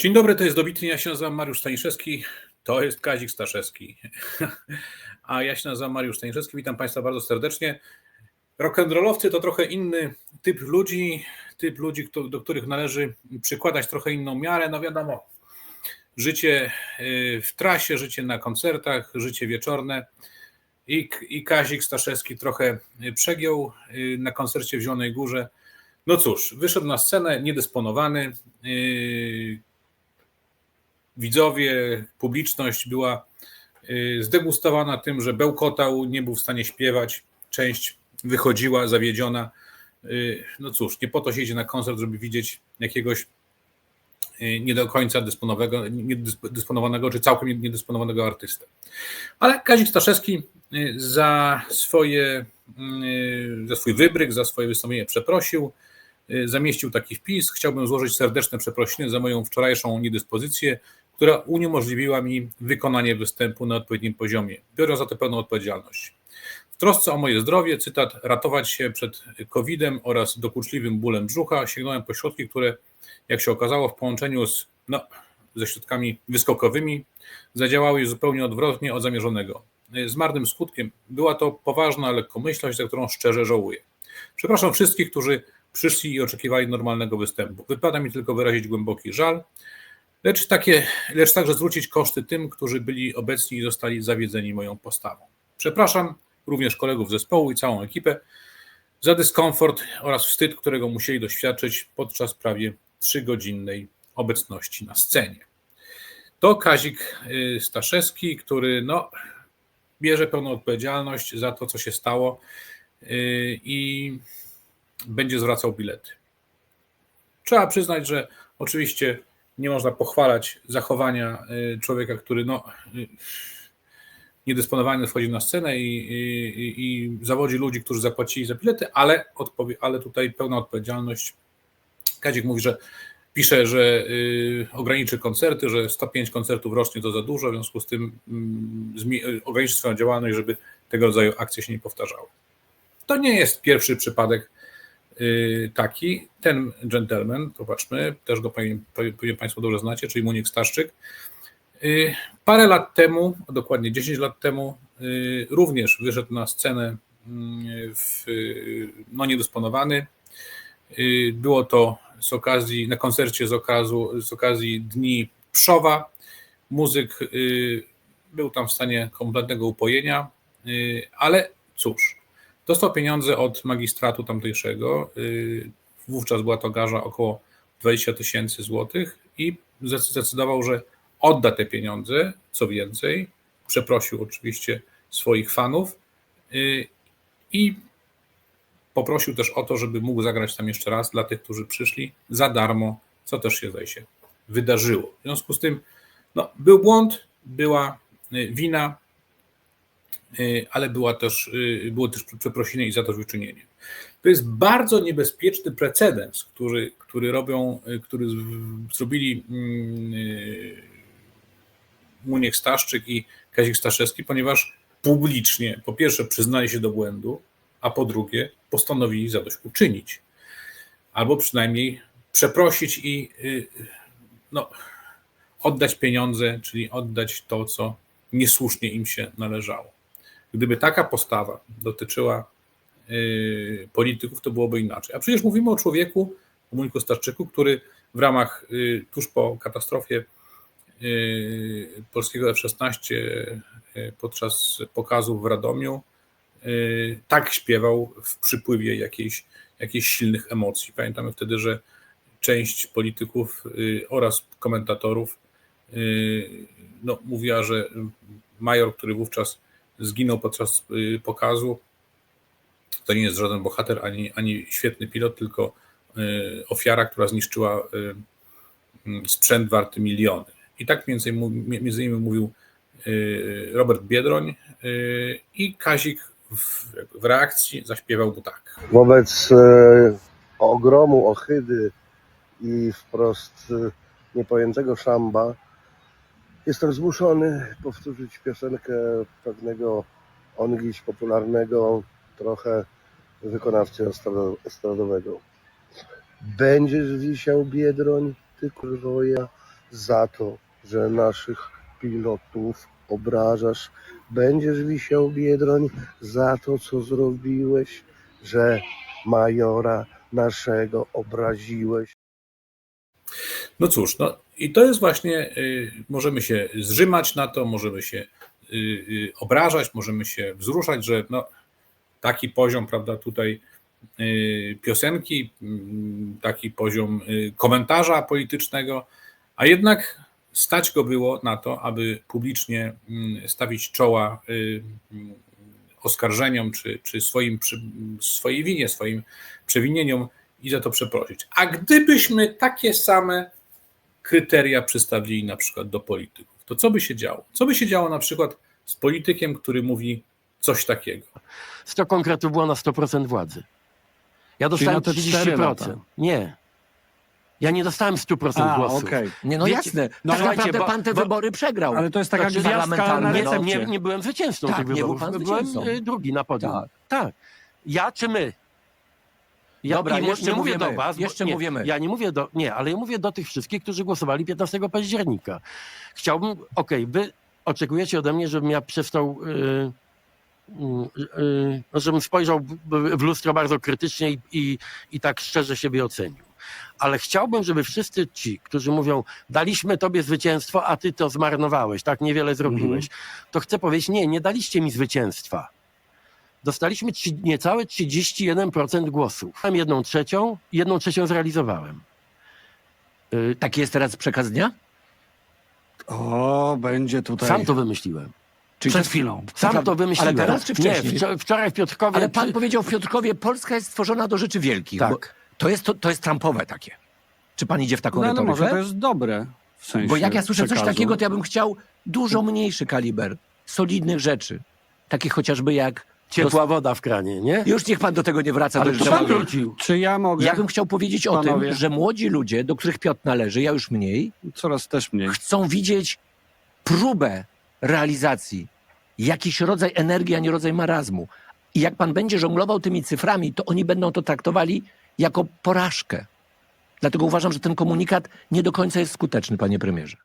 Dzień dobry, to jest Dobitny, ja się nazywam Mariusz Staniszewski, to jest Kazik Staszewski, a ja się nazywam Mariusz Staniszewski, witam Państwa bardzo serdecznie. Rock'n'rollowcy to trochę inny typ ludzi, typ ludzi, do których należy przykładać trochę inną miarę, no wiadomo, życie y, w trasie, życie na koncertach, życie wieczorne i, i Kazik Staszewski trochę przegiął y, na koncercie w Zielonej Górze. No cóż, wyszedł na scenę niedysponowany, y, widzowie, publiczność była y, zdegustowana tym, że bełkotał, nie był w stanie śpiewać. Część wychodziła zawiedziona. Y, No cóż, nie po to się idzie na koncert, żeby widzieć jakiegoś y, nie do końca niedysponowanego, czy całkiem niedysponowanego artystę. Ale Kazik Staszewski za swoje, za swój wybryk, za swoje wystąpienie przeprosił, zamieścił taki wpis. Chciałbym złożyć serdeczne przeprosiny za moją wczorajszą niedyspozycję, która uniemożliwiła mi wykonanie występu na odpowiednim poziomie. Biorę za to pełną odpowiedzialność. W trosce o moje zdrowie, cytat, ratować się przed COVID-em oraz dokuczliwym bólem brzucha, sięgnąłem po środki, które, jak się okazało, w połączeniu z, no, ze środkami wyskokowymi, zadziałały zupełnie odwrotnie od zamierzonego. Z marnym skutkiem była to poważna lekkomyślność, za którą szczerze żałuję. Przepraszam wszystkich, którzy przyszli i oczekiwali normalnego występu. Wypada mi tylko wyrazić głęboki żal, lecz, takie, lecz także zwrócić koszty tym, którzy byli obecni i zostali zawiedzeni moją postawą. Przepraszam również kolegów zespołu i całą ekipę za dyskomfort oraz wstyd, którego musieli doświadczyć podczas prawie trzygodzinnej obecności na scenie. To Kazik y, Staszewski, który no, bierze pełną odpowiedzialność za to, co się stało y, i będzie zwracał bilety. Trzeba przyznać, że oczywiście nie można pochwalać zachowania y, człowieka, który no, y, niedysponowany wchodzi na scenę i, i, i zawodzi ludzi, którzy zapłacili za bilety, ale, odpowie, ale tutaj pełna odpowiedzialność. Kazik mówi, że pisze, że y, ograniczy koncerty, że 105 koncertów rocznie to za dużo, w związku z tym mm, ograniczy swoją działalność, żeby tego rodzaju akcje się nie powtarzały. To nie jest pierwszy przypadek taki. Ten gentleman, popatrzmy, też go pewnie, Państwo dobrze znacie, czyli Muniek Staszczyk. Y, Parę lat temu, dokładnie 10 lat temu, y, również wyszedł na scenę y, w, y, no, niedysponowany. Y, Było to z okazji, na koncercie z, okazu, z okazji Dni Pszowa. Muzyk y, był tam w stanie kompletnego upojenia, y, ale cóż, dostał pieniądze od magistratu tamtejszego. y, Wówczas była to garza około 20 tysięcy złotych i zdecydował, że odda te pieniądze, co więcej, przeprosił oczywiście swoich fanów y, i poprosił też o to, żeby mógł zagrać tam jeszcze raz dla tych, którzy przyszli za darmo, co też się zdaje się wydarzyło. W związku z tym no, był błąd, była y, wina, ale była też, y, było też przeprosiny i zadośćuczynienie. To jest bardzo niebezpieczny precedens, który, który robią, y, który zrobili mm, Muniek Staszczyk i Kazik Staszewski, ponieważ publicznie po pierwsze przyznali się do błędu, a po drugie postanowili zadośćuczynić. Albo przynajmniej przeprosić i y, no, oddać pieniądze, czyli oddać to, co niesłusznie im się należało. Gdyby taka postawa dotyczyła y, polityków, to byłoby inaczej. A przecież mówimy o człowieku, o Muniku Starczyku, który w ramach y, tuż po katastrofie y, polskiego F-16 y, podczas pokazu w Radomiu tak śpiewał w przypływie jakiejś, jakichś silnych emocji. Pamiętamy wtedy, że część polityków oraz komentatorów no, mówiła, że major, który wówczas zginął podczas y, pokazu, to nie jest żaden bohater ani, ani świetny pilot, tylko y, ofiara, która zniszczyła y, mm, sprzęt warty miliony. I tak między, między innymi mówił Robert Biedroń i Kazik w, w reakcji zaśpiewał mu tak. wobec ogromu, ohydy i wprost niepojętego szamba jestem zmuszony powtórzyć piosenkę pewnego ongiś popularnego trochę wykonawcy estrado- estradowego. Będziesz wisiał biedroń, ty kurwoja, za to, że naszych pilotów obrażasz. Będziesz wisiał biedroń za to, co zrobiłeś, że majora naszego obraziłeś. No cóż, no i to jest właśnie, y, możemy się zrzymać na to, możemy się y, y, obrażać, możemy się wzruszać, że no, taki poziom, prawda, tutaj piosenki, taki poziom komentarza politycznego, a jednak stać go było na to, aby publicznie mm, stawić czoła mm, oskarżeniom czy, czy swoim, swojej winie, swoim przewinieniom i za to przeprosić. A gdybyśmy takie same kryteria przystawili na przykład do polityków, to co by się działo? Co by się działo na przykład z politykiem, który mówi coś takiego? 100 konkretów było na 100% władzy. Ja dostałem na te cztery 33%. lata. Nie. Ja nie dostałem 100% A, głosów. okej. Nie, no Wiecie- jasne. no tak naprawdę bo- pan te bo- wybory przegrał. Ale to jest taka Znaczy, gwiazdka na Nie, nie, nie byłem zwycięzcą Tak, tych nie był wyborów. pan byłem zwycięzcą. y, drugi na podium. Tak. Tak. Ja czy my? Ja, Dobra, i jeszcze nie mówię do was. bo- jeszcze nie, mówimy. Ja nie mówię do. Nie, ale ja mówię do tych wszystkich, którzy głosowali 15 października. Chciałbym, okej, wy oczekujecie ode mnie, żebym ja przestał. Yy, yy, żebym spojrzał w, w lustro bardzo krytycznie i, i, i tak szczerze siebie ocenił. Ale chciałbym, żeby wszyscy ci, którzy mówią, daliśmy tobie zwycięstwo, a ty to zmarnowałeś, tak niewiele zrobiłeś, to chcę powiedzieć, nie, nie daliście mi zwycięstwa. Dostaliśmy trzy, niecałe 31% głosów. Mam jedną trzecią i jedną trzecią zrealizowałem. Yy, Taki jest teraz przekaz dnia? O, będzie tutaj. Sam to wymyśliłem. Czyli Przed chwilą. Sam to wymyśliłem. Ale teraz czy wcześniej? Nie, wczor- wczoraj w Piotrkowie. Ale pan powiedział w Piotrkowie, Polska jest stworzona do rzeczy wielkich. Tak. To, jest, to, to jest Trumpowe takie. Czy pan idzie w taką No, ale retorykę? może to jest dobre. W sensie Bo jak ja słyszę coś przekazu. takiego, to ja bym chciał dużo mniejszy kaliber, solidnych rzeczy. Takich chociażby jak... Ciepła woda w kranie, nie? Już niech pan do tego nie wraca. Ale do tematu. pan wrócił. Czy ja mogę? Ja bym chciał powiedzieć o Panowie. tym, że młodzi ludzie, do których Piotr należy, ja już mniej, Coraz też mniej. chcą widzieć próbę realizacji, jakiś rodzaj energii, a nie rodzaj marazmu. I jak pan będzie żonglował tymi cyframi, to oni będą to traktowali jako porażkę. Dlatego uważam, że ten komunikat nie do końca jest skuteczny, panie premierze.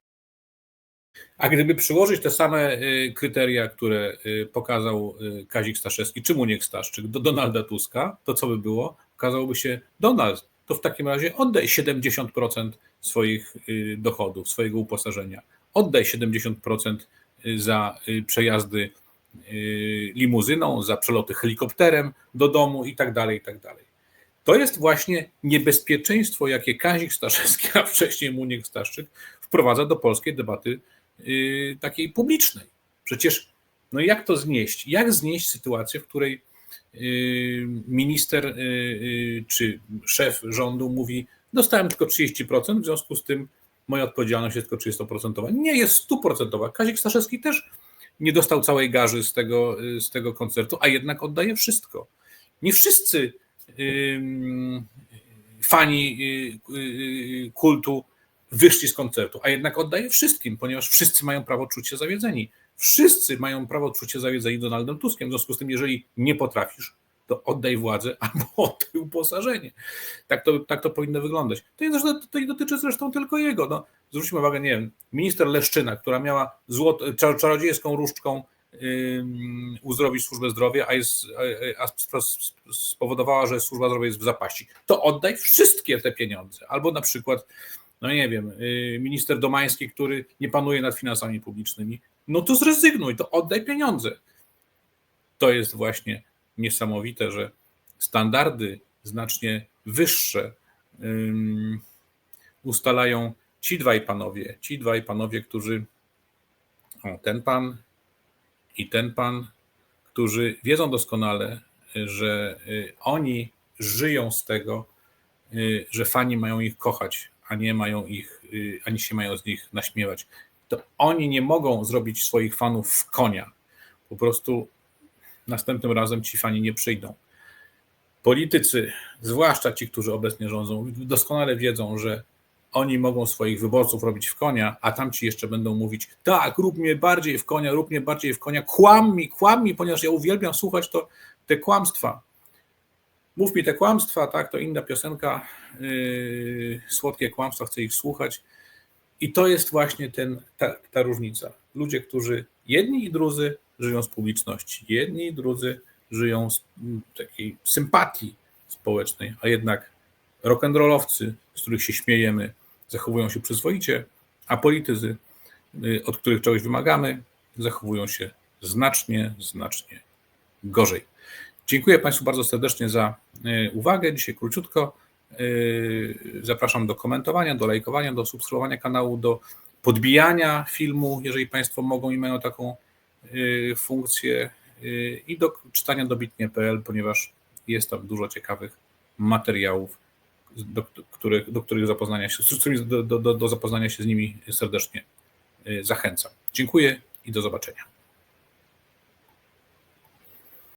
A gdyby przyłożyć te same y, kryteria, które y, pokazał y, Kazik Staszewski, czy Muniek Staszczyk, do Donalda Tuska, to co by było? Okazałoby się, Donald, to w takim razie oddaj 70% swoich dochodów, swojego uposażenia. Oddaj 70% za przejazdy limuzyną, za przeloty helikopterem do domu i tak dalej, i tak dalej. To jest właśnie niebezpieczeństwo, jakie Kazik Staszewski, a wcześniej Muniek Staszczyk wprowadza do polskiej debaty takiej publicznej. Przecież, no jak to znieść? Jak znieść sytuację, w której y, minister y, y, czy szef rządu mówi, dostałem tylko 30%, w związku z tym moja odpowiedzialność jest tylko 30%. Nie jest 100%. Kazik Staszewski też nie dostał całej garzy z tego, y, z tego koncertu, a jednak oddaje wszystko. Nie wszyscy fani y, y, kultu wyszli z koncertu, a jednak oddaje wszystkim, ponieważ wszyscy mają prawo czuć się zawiedzeni. Wszyscy mają prawo czuć się zawiedzeni Donaldem Tuskiem. W związku z tym, jeżeli nie potrafisz, to oddaj władzę albo oddaj uposażenie. Tak to, tak to powinno wyglądać. To, jest, to nie dotyczy zresztą tylko jego. No, zwróćmy uwagę, nie wiem, minister Leszczyna, która miała złot, czar- czarodziejską różdżką ym, uzdrowić służbę zdrowia, a, jest, a, a sp- sp- spowodowała, że służba zdrowia jest w zapaści, to oddaj wszystkie te pieniądze. Albo na przykład no nie wiem, y, minister Domański, który nie panuje nad finansami publicznymi, no to zrezygnuj, to oddaj pieniądze. To jest właśnie niesamowite, że standardy znacznie wyższe ym, ustalają ci dwaj panowie, ci dwaj panowie, którzy, o, ten pan i ten pan, którzy wiedzą doskonale, że y, oni żyją z tego, y, że fani mają ich kochać, a nie mają ich, y, ani się mają z nich naśmiewać. To oni nie mogą zrobić swoich fanów w konia. Po prostu następnym razem ci fani nie przyjdą. Politycy, zwłaszcza ci, którzy obecnie rządzą, doskonale wiedzą, że oni mogą swoich wyborców robić w konia, a tamci jeszcze będą mówić: tak, rób mnie bardziej w konia, rób mnie bardziej w konia, kłam mi, kłam mi, ponieważ ja uwielbiam słuchać to, te kłamstwa. Mów mi te kłamstwa, tak, to inna piosenka, yy, słodkie kłamstwa, chcę ich słuchać. I to jest właśnie ten, ta, ta różnica. Ludzie, którzy jedni i drudzy żyją z publiczności, jedni i drudzy żyją z mm, takiej sympatii społecznej, a jednak rock'n'rollowcy, z których się śmiejemy, zachowują się przyzwoicie, a politycy, y, od których czegoś wymagamy, zachowują się znacznie, znacznie gorzej. Dziękuję Państwu bardzo serdecznie za y, uwagę. Dzisiaj króciutko. Y, Zapraszam do komentowania, do lajkowania, do subskrybowania kanału, do podbijania filmu, jeżeli Państwo mogą i mają taką y, funkcję, i do czytania dobitnie.pl, ponieważ jest tam dużo ciekawych materiałów, do, których, do których zapoznania się, do, do, do, zapoznania się z nimi serdecznie zachęcam. Dziękuję i do zobaczenia.